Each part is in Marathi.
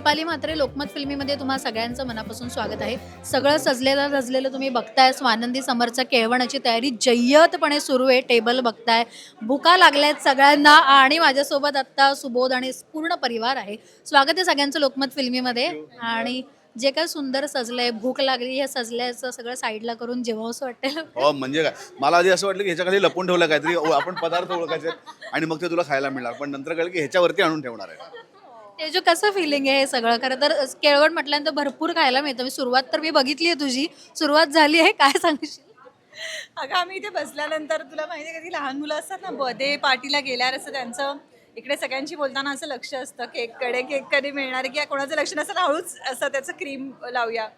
दीपाली म्हात्रे लोकमत फिल्मीमध्ये तुम्हा सगळ्यांचं मनापासून स्वागत आहे. सगळं सजलेलं सजलेलं तुम्ही बघताय. स्वानंदी समरच्या केळवणाची तयारी जय्यतपणे सुरू आहे. टेबल बघताय. भुका लागल्यात सगळ्यांना आणि माझ्यासोबत आत्ता सुबोध आणि पूर्ण परिवार आहे. स्वागत आहे सगळ्यांचं लोकमत फिल्मीमध्ये. आणि जे काय सुंदर सजलंय भूक लागली हे सजल्याचं सगळं साईडला करून जेव्हा वाटेल. हो म्हणजे काय? मला आधी असं वाटलं की ह्याच्याखाली लपून ठेवलं काहीतरी. आपण पदार्थ ओळखायचे. आणि मग ते तुला खायला मिळणार. पण नंतर कळलं की ह्याच्यावरती आणून ठेवणार आहे. तेजू कसं फिलिंग आहे हे सगळं? खरं तर केळवण म्हटल्यानंतर भरपूर खायला मिळतं. मी सुरुवात तर मी बघितली आहे तुझी. सुरुवात झाली आहे काय सांगशील? अगं आम्ही इथे बसल्यानंतर तुला माहिती आहे कधी लहान मुलं असतात ना बदे पार्टीला गेल्यावर असं त्यांचं इकडे सगळ्यांशी बोलताना असं लक्ष असतं केककडे केक कधी मिळणार किंवा कोणाचं लक्ष नसेल हळूच असं त्याचं क्रीम लावूया.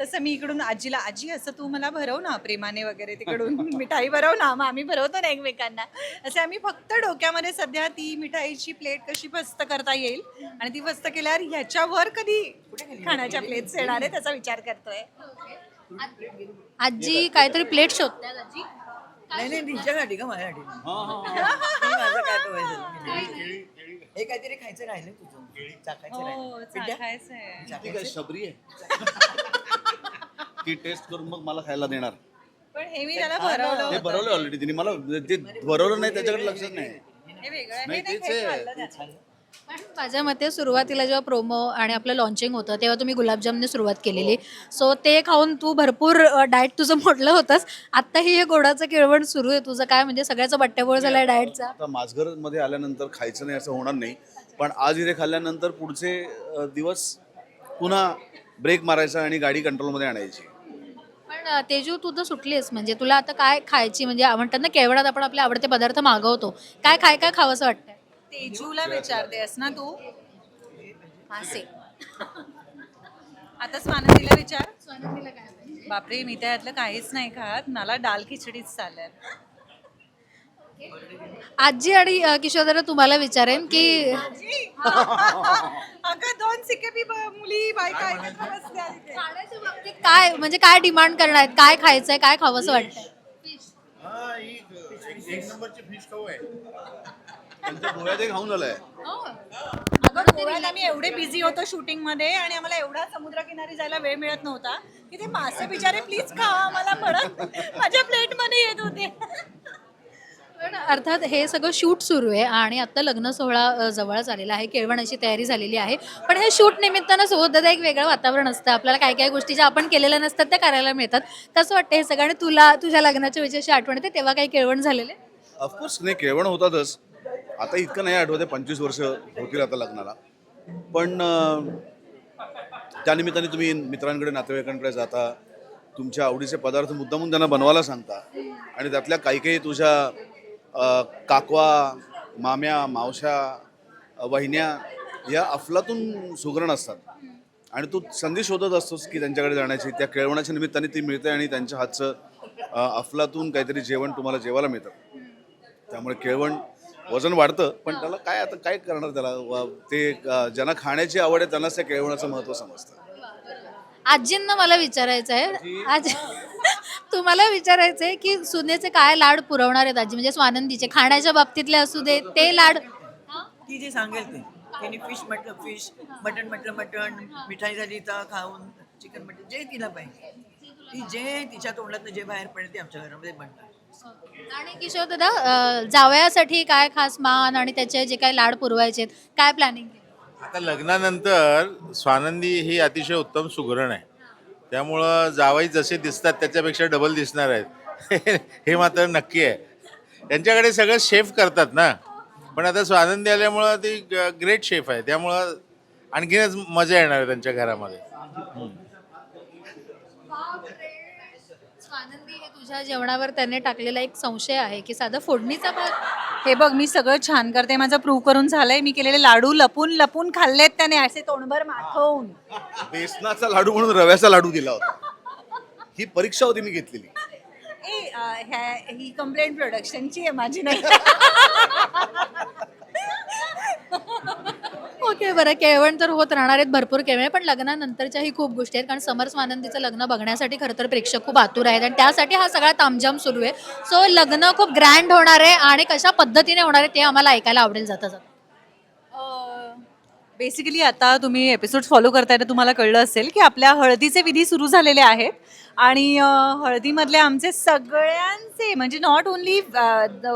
तसं मी इकडून आजीला आजी असं तू मला भरव ना प्रेमाने वगैरे तिकडून. मिठाई भरव ना मग आम्ही भरवतो ना एकमेकांना. असे आम्ही फक्त डोक्यामध्ये सध्या ती मिठाईची प्लेट कशी फस्त करता येईल आणि ती फस्त केल्यावर ह्याच्यावर कधी खाण्याच्या प्लेट्स येणार आहे त्याचा विचार करतोय. आजी काहीतरी प्लेट शोधतात आजी? नाही नाही तिच्यासाठी का माझ्यासाठी. नाही, माझं काय. हे काहीतरी खायचं राहिलं तुझं. चाकायचं राहिलं. हो शबरी आहे? ती टेस्ट करून मग मला खायला देणार. पण हे मी त्याला भरवलं ते होतं. भरवलं ऑलरेडी तिने. मला ते भरवलं नाही त्याच्याकडे लक्षच नाही. हे वेगळं आहे. नाही, हे नाही तेच खायचं आहे. खाल्लं त्याने. पण माझ्या मते सुरुवातीला जेव्हा प्रोमो आणि आपलं लॉन्चिंग होतं तेव्हा तुम्ही गुलाबजामने सुरुवात केलेली. सो ते खाऊन तू भरपूर डाएट तुझं मोडलं होतंस. आत्ताही हे गोडाचं केळवण सुरू आहे तुझं. काय म्हणजे सगळ्याचा बट्ट्याबोळ झालाय डाएटचा आता माझघरमध्ये आल्यानंतर खायचं नाही असं होणार नाही. पण आज इथे खाल्ल्यानंतर पुढचे अ, दिवस पुन्हा ब्रेक मारायचा आणि गाडी कंट्रोलमध्ये आणायची. पण तेजू तू तर सुटलीस. म्हणजे तुला आता काय खायची म्हणजे म्हणतात ना केळवणात आपण आपले आवडते पदार्थ मागवतो. काय काय काय खावंसं वाटतंय? तेजूला विचारतेस ना तू? मासे आता स्वानंदीला विचार. बापरे मी त्यातलं काहीच नाही खात. मला डाल खिचडीच चालेल आजी आणि अं, किशोर तुम्हाला विचारेन की अगं दोन सिकेबी मुली बायका एकत्र बसल्या इथे. खाण्याच्या बाबतीत काय म्हणजे काय डिमांड करणार आहेत? काय खायचंय काय खावंसं वाटतंय? त्यांच्या डोळ्यात एक खाऊन आलंय. अगं गोव्यात आम्ही एवढे बिझी होतो शूटिंगमध्ये आणि आम्हाला एवढा समुद्रकिनारी जायला वेळ मिळत नव्हता की ते मासे बिचारे प्लीज खा आम्हाला परत माझ्या प्लेटमध्ये येत होते. पण अर्थात हे सगळं शूट सुरू आहे आणि आता लग्न सोहळा जवळच आलेला आहे. केळवणाची तयारी झालेली आहे. पण हे शूट निमित्तानं सोबत एक वेगळं वातावरण असतं. आपल्याला काय काय गोष्टी ज्या आपण केलेल्या नसतात त्या करायला मिळतात. तसं वाटतं हे सगळं? आणि तुला तुझ्या लग्नाच्या विषयाची आठवण येते? तेव्हा काही केळवण झालेले? ऑफकोर्स नाही केळवण होतातच. आता इतकं नाही आठवते पंचवीस वर्ष होतील आता लग्नाला. पण त्यानिमित्ताने तुम्ही मित्रांकडे नातेवाईकांकडे जाता. तुमच्या आवडीचे पदार्थ मुद्दामून त्यांना बनवायला सांगता. आणि त्यातल्या काही काही तुझ्या काकवा माम्या मावशा वहिन्या या अफलातून सुगरण असतात. आणि तू संधी शोधत असतोस की त्यांच्याकडे जाण्याची. त्या केळवणाच्या निमित्ताने ती मिळते आणि त्यांच्या हातचं अफलातून काहीतरी जेवण तुम्हाला जेवायला मिळतं. त्यामुळे केळवण वजन वाढतं पण त्याला काय आता काय करणार त्याला? ते ज्यांना खाण्याची आवड आहे त्यांनाच त्या केळवणाचं महत्त्व समजतं. आजींना मला विचारायचं आहे. आज. तुम्हाला विचारायचं आहे की सुनेचे काय लाड पुरवणार आहेत आजी? म्हणजे स्वानंदीचे खाण्याच्या बाबतीतले असू दे ते लाड ती जे सांगेल ते. तिने फिश म्हटलं फिश मटण म्हटलं मटण मिठाई झाली तर खाऊन चिकन मटण जे तिला पाहिजे. ती जे तिच्या तोंडातनं जे बाहेर पडेल ते आमच्या घरामध्ये बनणार. आणि किशोर दादा जावयासाठी काय खास मान आणि त्याचे जे काही लाड पुरवायचे आहेत, काय प्लॅनिंग आता लग्नानंतर स्वानंदी ही अतिशय उत्तम सुगरण आहे. त्यामुळं जावाई जसे दिसतात त्याच्यापेक्षा डबल दिसणार आहेत. हे मात्र नक्की आहे. त्यांच्याकडे सगळं शेफ करतात ना. पण आता स्वानंदी आल्यामुळं ती ग्रेट शेफ आहे. त्यामुळं आणखीनच मजा येणार आहे त्यांच्या घरामध्ये. तुझ्या जेवणावर त्याने टाकलेला एक संशय आहे की साधा फोडणीचा भाग हे बघ मी सगळं छान करते. माझं प्रूव्ह करून झालंय. मी केलेले लाडू लपून लपून खाल्लेत त्याने. असे तोंडभर माखवून. बेसनाचा लाडू म्हणून रव्याचा लाडू दिला होता. ही परीक्षा होती मी घेतलेली. ए अं, ह्या- ही कंप्लेंट प्रोडक्शनची आहे माझी. नाही ओके बरं. केळवण तर होत राहणार आहेत भरपूर केवळ पण लग्नानंतरच्याही खूप गोष्टी आहेत. कारण समर्स मानंदीचं लग्न बघण्यासाठी खरं तर प्रेक्षक खूप आतुर आहेत आणि त्यासाठी हा सगळा तामझाम सुरू आहे. सो लग्न खूप ग्रँड होणार आहे आणि कशा पद्धतीने होणार आहे ते आम्हाला ऐकायला आवडेल जाता जाता. बेसिकली आता तुम्ही एपिसोड फॉलो करताना तुम्हाला कळलं असेल की आपल्या हळदीचे विधी सुरू झालेले आहेत. आणि हळदीमधले आमचे सगळ्यांचे म्हणजे नॉट ओन्ली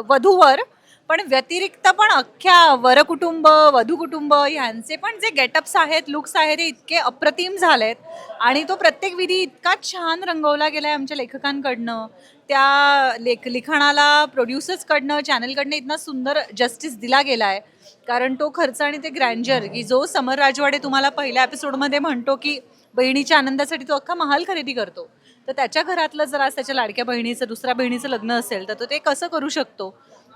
वधूवर पण व्यतिरिक्त पण अख्ख्या वरकुटुंब वधू कुटुंब ह्यांचे पण जे गेटअप्स आहेत लुक्स आहेत ते इतके अप्रतिम झालेत. आणि तो प्रत्येक विधी इतका छान रंगवला गेला आहे आमच्या लेखकांकडनं. त्या लेख लिखाणाला प्रोड्युसर्सकडनं चॅनलकडनं इतना सुंदर जस्टिस दिला गेला आहे कारण तो खर्च आणि ते ग्रँजर की जो समर राजवाडे तुम्हाला पहिल्या एपिसोडमध्ये म्हणतो की बहिणीच्या आनंदासाठी तो अख्खा महाल खरेदी करतो. तर त्याच्या घरातलं जर आज त्याच्या लाडक्या बहिणीचं दुसऱ्या बहिणीचं लग्न असेल तर तो ते कसं करू शकतो?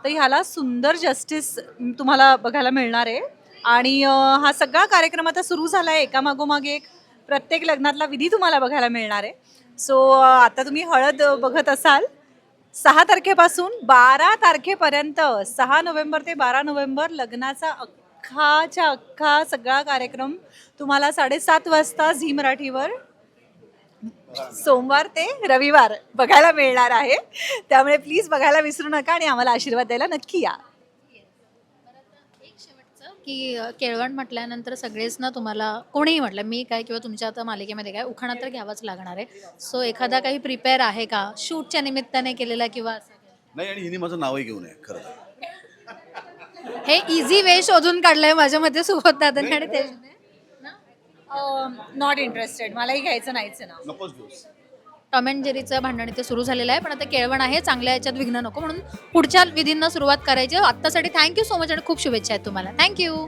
तर ह्याला सुंदर जस्टिस तुम्हाला बघायला मिळणार आहे. आणि हा सगळा कार्यक्रम आता सुरू झाला आहे एकामागोमाग एक प्रत्येक लग्नातला विधी तुम्हाला बघायला मिळणार आहे. सो आता तुम्ही हळद बघत असाल. सहा तारखेपासून बारा तारखेपर्यंत सहा नोव्हेंबर ते बारा नोव्हेंबर लग्नाचा अख्खाच्या अख्खा सगळा कार्यक्रम तुम्हाला साडेसात वाजता झी मराठीवर सोमवार ते रविवार बघायला मिळणार आहे त्यामुळे प्लीज बघायला विसरू नका आणि आम्हाला आशीर्वाद द्यायला नक्की या एक शेवटचं की केळवण म्हटल्यानंतर सगळेच ना तुम्हाला कोणीही म्हटलं मी काय किंवा तुमच्या आता मालिकेमध्ये काय उखाणा तर घ्यावाच लागणार आहे सो एखादा काही प्रिपेअर आहे का शूटच्या निमित्ताने केलेला किंवा असं? नाही आणि हिने माझं नावही घेऊ नये खरं तर. हे इझी वे शोधून काढलंय माझ्या मते सुबोध दादांनी आणि ते नॉट इंटरेस्टेड मलाही घ्यायचं नाहीच ना. नकोच घेऊस. टॉम अँड जेरीचं भांडण इथे सुरू झालेलं आहे पण आता केळवण आहे चांगल्या याच्यात विघ्न नको म्हणून पुढच्या विधींना सुरुवात करायची. आत्तासाठी थँक्यू सो मच आणि खूप शुभेच्छा आहेत तुम्हाला. थँक्यू